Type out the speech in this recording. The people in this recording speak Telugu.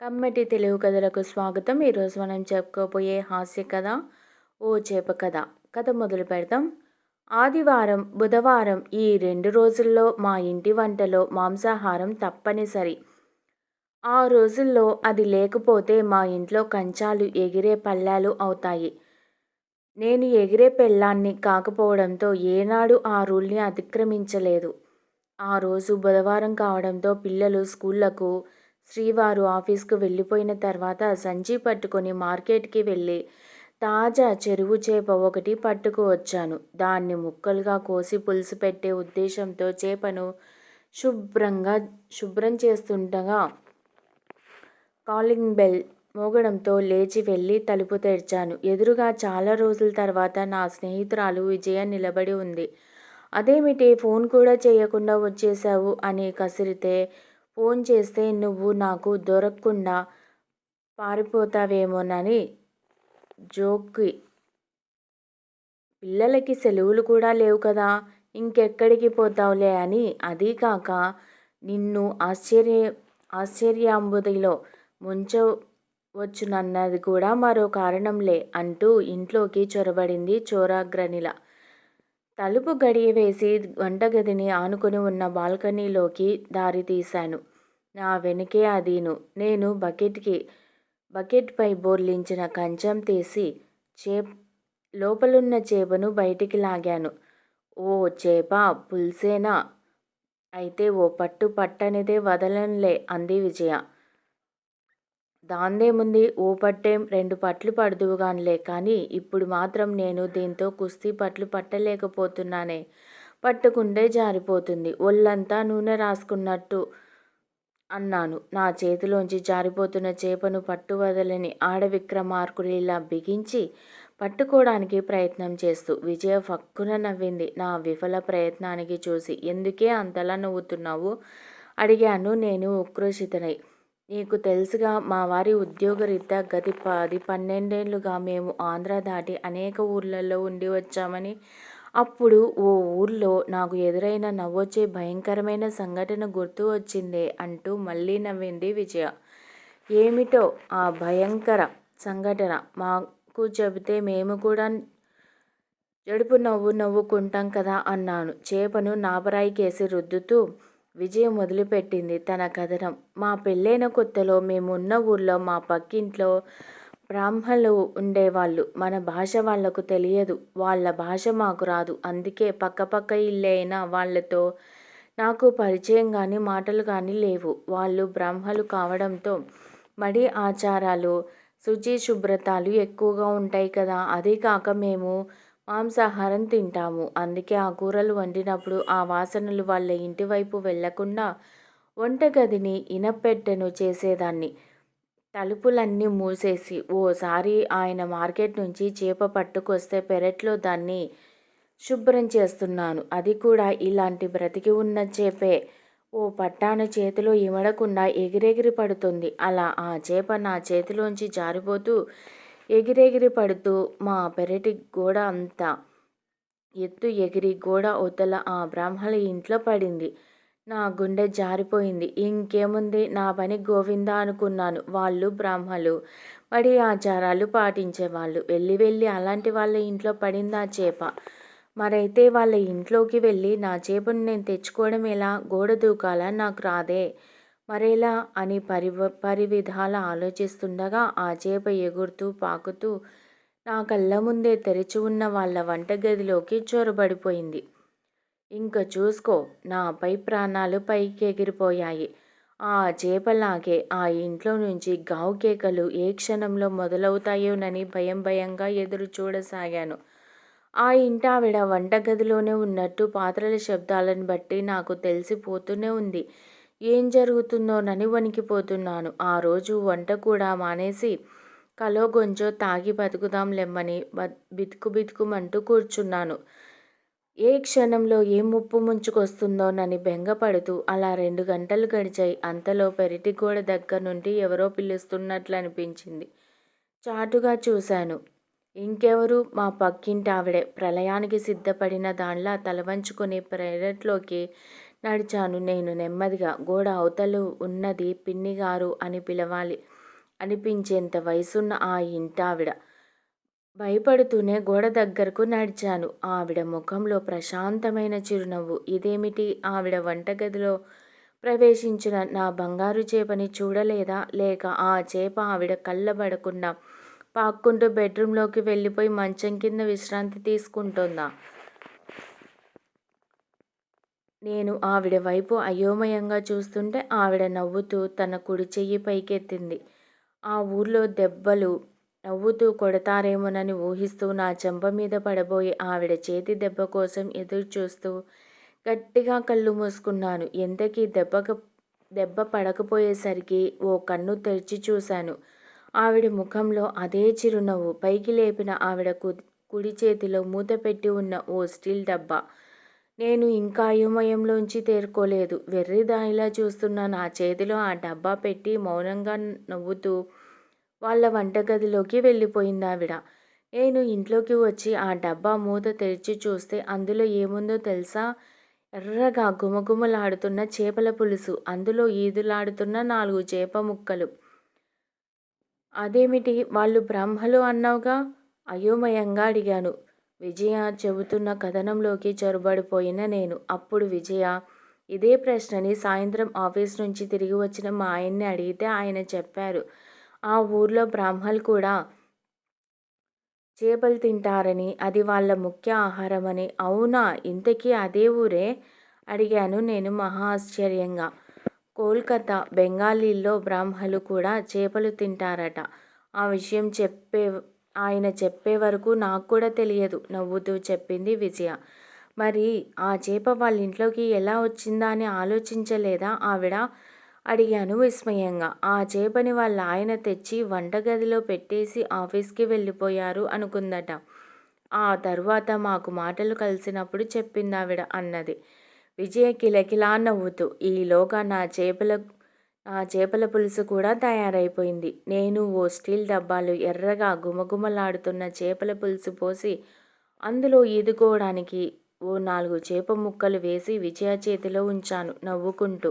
కమ్మటి తెలుగు కథలకు స్వాగతం. ఈరోజు మనం చెప్పుకోబోయే హాస్య కథ ఓ చేప కథ. కథ మొదలు పెడతాం ఆదివారం బుధవారం ఈ రెండు రోజుల్లో మా ఇంటి వంటలో మాంసాహారం తప్పనిసరి. ఆ రోజుల్లో అది లేకపోతే మా ఇంట్లో కంచాలు ఎగిరే పళ్ళాలు అవుతాయి. నేను ఎగిరే పెళ్ళాన్ని కాకపోవడంతో ఏనాడు ఆ రూల్ని అతిక్రమించలేదు. ఆ రోజు బుధవారం కావడంతో పిల్లలు స్కూళ్ళకు శ్రీవారు ఆఫీస్కు వెళ్ళిపోయిన తర్వాత సంచి పట్టుకొని మార్కెట్కి వెళ్ళి తాజా చెరువు చేప ఒకటి పట్టుకు వచ్చాను. దాన్ని ముక్కలుగా కోసి పులుసు పెట్టే ఉద్దేశంతో చేపను శుభ్రంగా శుభ్రం చేస్తుండగా కాలింగ్ బెల్ మోగడంతో లేచి వెళ్ళి తలుపు తెరిచాను. ఎదురుగా చాలా రోజుల తర్వాత నా స్నేహితురాలు విజయ నిలబడి ఉంది. అదేమిటి? ఫోన్ కూడా చేయకుండా వచ్చేసావు అని కసిరితే ఫోన్ చేస్తే నువ్వు నాకు దొరకకుండా పారిపోతావేమోనని జోక్కి. పిల్లలకి సెలవులు కూడా లేవు కదా ఇంకెక్కడికి పోతావులే అని. అదీ కాక నిన్ను ఆశ్చర్య ఆశ్చర్యాంబుదిలో ముంచవచ్చునన్నది కూడా మరో కారణంలే అంటూ ఇంట్లోకి చొరబడింది చోరాగ్రనిల తలుపు గడియ వేసి వంటగదిని ఆనుకొని ఉన్న బాల్కనీలోకి దారి తీశాను నా వెనుకే అదీను. నేను బకెట్కి బకెట్పై బోర్లించిన కంచం తీసి చే లోపలున్న చేపను బయటికి లాగాను. ఓ చేప పుల్సేనా? అయితే ఓ పట్టు పట్టనిదే వదలనులే అంది విజయ. దాందేముంది ఓ పట్టేం రెండు పట్లు పడుదువుగానిలే కానీ ఇప్పుడు మాత్రం నేను దీంతో కుస్తీ పట్లు పట్టలేకపోతున్నానే. పట్టుకుంటే జారిపోతుంది. ఒళ్ళంతా నూనె రాసుకున్నట్టు అన్నాను. నా చేతిలోంచి జారిపోతున్న చేపను పట్టు వదలని ఆడవిక్రమార్కుడిలా బిగించి పట్టుకోవడానికి ప్రయత్నం చేస్తూ విజయ ఫక్కున నవ్వింది. నా విఫల ప్రయత్నానికి చూసి ఎందుకే అంతలా నవ్వుతున్నావు? అడిగాను. నేను ఉక్రోషితనై. నీకు తెలుసుగా మా వారి ఉద్యోగరీత్యా గతి పది పన్నెండేళ్ళుగా మేము ఆంధ్ర దాటి అనేక ఊర్లలో ఉండి వచ్చామని అప్పుడు ఓ ఊర్లో నాకు ఎదురైన నవ్వొచ్చే భయంకరమైన సంఘటన గుర్తు వచ్చిందే అంటూ మళ్ళీ నవ్వింది విజయ. ఏమిటో ఆ భయంకర సంఘటన మాకు చెబితే మేము కూడా జడుపు నవ్వు నవ్వుకుంటాం కదా అన్నాను. చేపను నాపరాయి కేసి రుద్దుతూ విజయ మొదలుపెట్టింది తన కథనం. మా పెళ్ళైన కొత్తలో మేమున్న ఊర్లో మా పక్కింట్లో బ్రాహ్మలు ఉండేవాళ్ళు. మన భాష వాళ్ళకు తెలియదు. వాళ్ళ భాష మాకు రాదు. అందుకే పక్కపక్క ఇల్లే అయినా వాళ్ళతో నాకు పరిచయం కానీ మాటలు కానీ లేవు. వాళ్ళు బ్రాహ్మలు కావడంతో మడి ఆచారాలు శుచి శుభ్రతలు ఎక్కువగా ఉంటాయి కదా. అదే కాక మేము మాంసాహారం తింటాము. అందుకే ఆ కూరలు వండినప్పుడు ఆ వాసనలు వాళ్ళ ఇంటి వైపు వెళ్ళకుండా వంటగదిని ఇనపెట్టెను చేసేదాన్ని. తలుపులన్నీ మూసేసి ఓసారి ఆయన మార్కెట్ నుంచి చేప పట్టుకొస్తే పెరట్లో దాన్ని శుభ్రం చేస్తున్నాను. అది కూడా ఇలాంటి బ్రతికి ఉన్న చేపే. ఓ పట్టాను చేతిలో ఇమడకుండా ఎగిరెగిరి పడుతుంది. అలా ఆ చేప నా చేతిలోంచి జారిపోతూ ఎగిరెగిరి పడుతూ మా పెరటి గోడ అంతా ఎత్తు ఎగిరి గోడ అవతల ఆ బ్రాహ్మణ ఇంట్లో పడింది. నా గుండె జారిపోయింది. ఇంకేముంది? నా పని గోవిందా అనుకున్నాను. వాళ్ళు బ్రాహ్మలు. పడి ఆచారాలు పాటించేవాళ్ళు. వెళ్ళి వెళ్ళి అలాంటి వాళ్ళ ఇంట్లో పడిందా చేప? మరైతే వాళ్ళ ఇంట్లోకి వెళ్ళి నా చేపను నేను తెచ్చుకోవడం ఎలా? గోడ దూకాల? నాకు రాదే. మరేలా? అని పరి పరివిధాల ఆలోచిస్తుండగా ఆ చేప ఎగురుతూ పాకుతూ నా కళ్ళ ముందే తెరిచి ఉన్న వాళ్ళ వంటగదిలోకి చొరబడిపోయింది. ఇంక చూసుకో నాపై ప్రాణాలు పైకి ఎగిరిపోయాయి ఆ చేపలాగే ఆ ఇంట్లో నుంచి గావు కేకలు ఏ క్షణంలో మొదలవుతాయోనని భయం భయంగా ఎదురు చూడసాగాను. ఆ ఇంటావిడ వంటగదిలోనే ఉన్నట్టు పాత్రల శబ్దాలను బట్టి నాకు తెలిసిపోతూనే ఉంది. ఏం జరుగుతుందోనని వణికిపోతున్నాను. ఆ రోజు వంట కూడా మానేసి కలో గొంజో తాగి బతుకుదాం లెమ్మని బితుకు బితుకుమంటూ కూర్చున్నాను. ఏ క్షణంలో ఏ ముప్పు ముంచుకొస్తుందోనని బెంగపడుతూ అలా రెండు గంటలు గడిచాయి. అంతలో పెరటి గోడ దగ్గర నుండి ఎవరో పిలుస్తున్నట్లు అనిపించింది చాటుగా చూశాను. ఇంకెవరు? మా పక్కింటి ఆవిడే ప్రళయానికి సిద్ధపడిన దానిలా తలవంచుకుని పెరట్లోకి నడిచాను నేను నెమ్మదిగా. గోడ అవతలు ఉన్నది పిన్నిగారు అని పిలవాలి. అనిపించేంత వయసున్న ఆ ఇంటావిడ. భయపడుతూనే గోడ దగ్గరకు నడిచాను. ఆవిడ ముఖంలో ప్రశాంతమైన చిరునవ్వు. ఇదేమిటి? ఆవిడ వంటగదిలో ప్రవేశించిన నా బంగారు చేపని చూడలేదా? లేక ఆ చేప ఆవిడ కళ్ళబడకుండా పాక్కుంటూ బెడ్రూమ్లోకి వెళ్ళిపోయి మంచం కింద విశ్రాంతి తీసుకుంటుందా? నేను ఆవిడ వైపు అయోమయంగా చూస్తుంటే ఆవిడ నవ్వుతూ తన కుడి చెయ్యి పైకెత్తింది. ఆ ఊర్లో దెబ్బలు నవ్వుతూ కొడతారేమోనని ఊహిస్తూ నా చెంప మీద పడబోయి ఆవిడ చేతి దెబ్బ కోసం ఎదురు చూస్తూ గట్టిగా కళ్ళు మూసుకున్నాను. ఎంతకీ దెబ్బకు దెబ్బ పడకపోయేసరికి ఓ కన్ను తెరిచి చూశాను. ఆవిడ ముఖంలో అదే చిరునవ్వు. పైకి లేపిన ఆవిడ కుడి చేతిలో మూత పెట్టి ఉన్న ఓ స్టీల్ డబ్బా. నేను ఇంకా అయోమయంలోంచి తేరుకోలేదు. వెర్రిదాయిలా చూస్తున్న నా చేతిలో ఆ డబ్బా పెట్టి మౌనంగా నవ్వుతూ వాళ్ళ వంటగదిలోకి వెళ్ళిపోయింది ఆవిడ. నేను ఇంట్లోకి వచ్చి ఆ డబ్బా మూత తెరిచి చూస్తే అందులో ఏముందో తెలుసా? ఎర్రగా గుమగుమలాడుతున్న చేపల పులుసు అందులో ఈదులాడుతున్న నాలుగు చేప ముక్కలు. అదేమిటి వాళ్ళు బ్రహ్మలు అన్నావుగా? అయోమయంగా అడిగాను. విజయ చెబుతున్న కథనంలోకి చొరబడిపోయిన నేను. అప్పుడు విజయ ఇదే ప్రశ్నని సాయంత్రం ఆఫీస్ నుంచి తిరిగి వచ్చిన మా ఆయన్ని అడిగితే ఆయన చెప్పారు. ఆ ఊర్లో బ్రాహ్మలు కూడా చేపలు తింటారని అది వాళ్ళ ముఖ్య ఆహారమని. అవునా? ఇంతకీ అదే ఊరే? అడిగాను నేను మహా ఆశ్చర్యంగా. కోల్కతా బెంగాలీల్లో బ్రాహ్మలు కూడా చేపలు తింటారట. ఆ విషయం చెప్పే ఆయన చెప్పే వరకు నాకు కూడా తెలియదు నవ్వుతూ చెప్పింది విజయ. మరి ఆ చేప వాళ్ళ ఇంట్లోకి ఎలా వచ్చిందా అని ఆలోచించలేదా ఆవిడ? అడిగాను విస్మయంగా. ఆ చేపని వాళ్ళ ఆయన తెచ్చి వంటగదిలో పెట్టేసి ఆఫీస్కి వెళ్ళిపోయారు అనుకుందట. ఆ తర్వాత మాకు మాటలు కలిసినప్పుడు చెప్పింది ఆవిడ అన్నది. విజయ కిలకిలా నవ్వుతూ ఈలోగా నా చేపల నా చేపల పులుసు కూడా తయారైపోయింది. నేను ఓ స్టీల్ డబ్బాలు ఎర్రగా గుమగుమలాడుతున్న చేపల పులుసు పోసి అందులో ఈదుకోవడానికి ఓ నాలుగు చేప ముక్కలు వేసి విజయ చేతిలో ఉంచాను నవ్వుకుంటూ.